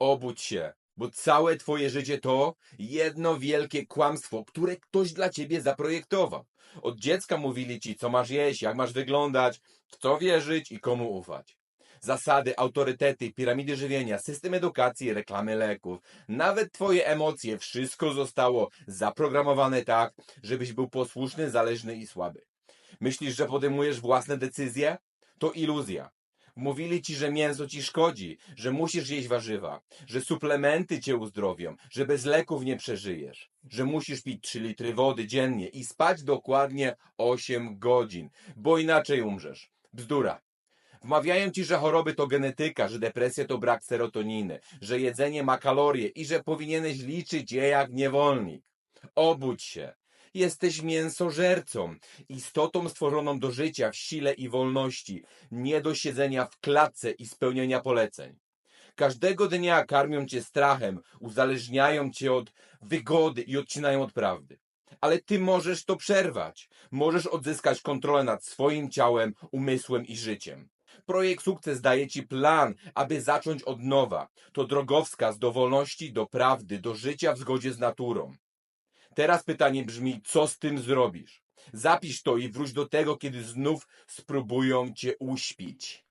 Obudź się, bo całe twoje życie to jedno wielkie kłamstwo, które ktoś dla ciebie zaprojektował. Od dziecka mówili ci, co masz jeść, jak masz wyglądać, w co wierzyć i komu ufać. Zasady, autorytety, piramidy żywienia, system edukacji, reklamy leków, nawet twoje emocje, wszystko zostało zaprogramowane tak, żebyś był posłuszny, zależny i słaby. Myślisz, że podejmujesz własne decyzje? To iluzja. Mówili ci, że mięso ci szkodzi, że musisz jeść warzywa, że suplementy cię uzdrowią, że bez leków nie przeżyjesz, że musisz pić 3 litry wody dziennie i spać dokładnie 8 godzin, bo inaczej umrzesz. Bzdura. Wmawiają ci, że choroby to genetyka, że depresja to brak serotoniny, że jedzenie ma kalorie i że powinieneś liczyć je jak niewolnik. Obudź się. Jesteś mięsożercą, istotą stworzoną do życia w sile i wolności, nie do siedzenia w klatce i spełnienia poleceń. Każdego dnia karmią cię strachem, uzależniają cię od wygody i odcinają od prawdy. Ale ty możesz to przerwać. Możesz odzyskać kontrolę nad swoim ciałem, umysłem i życiem. Projekt Sukces daje ci plan, aby zacząć od nowa. To drogowskaz do wolności, do prawdy, do życia w zgodzie z naturą. Teraz pytanie brzmi, co z tym zrobisz? Zapisz to i wróć do tego, kiedy znów spróbują cię uśpić.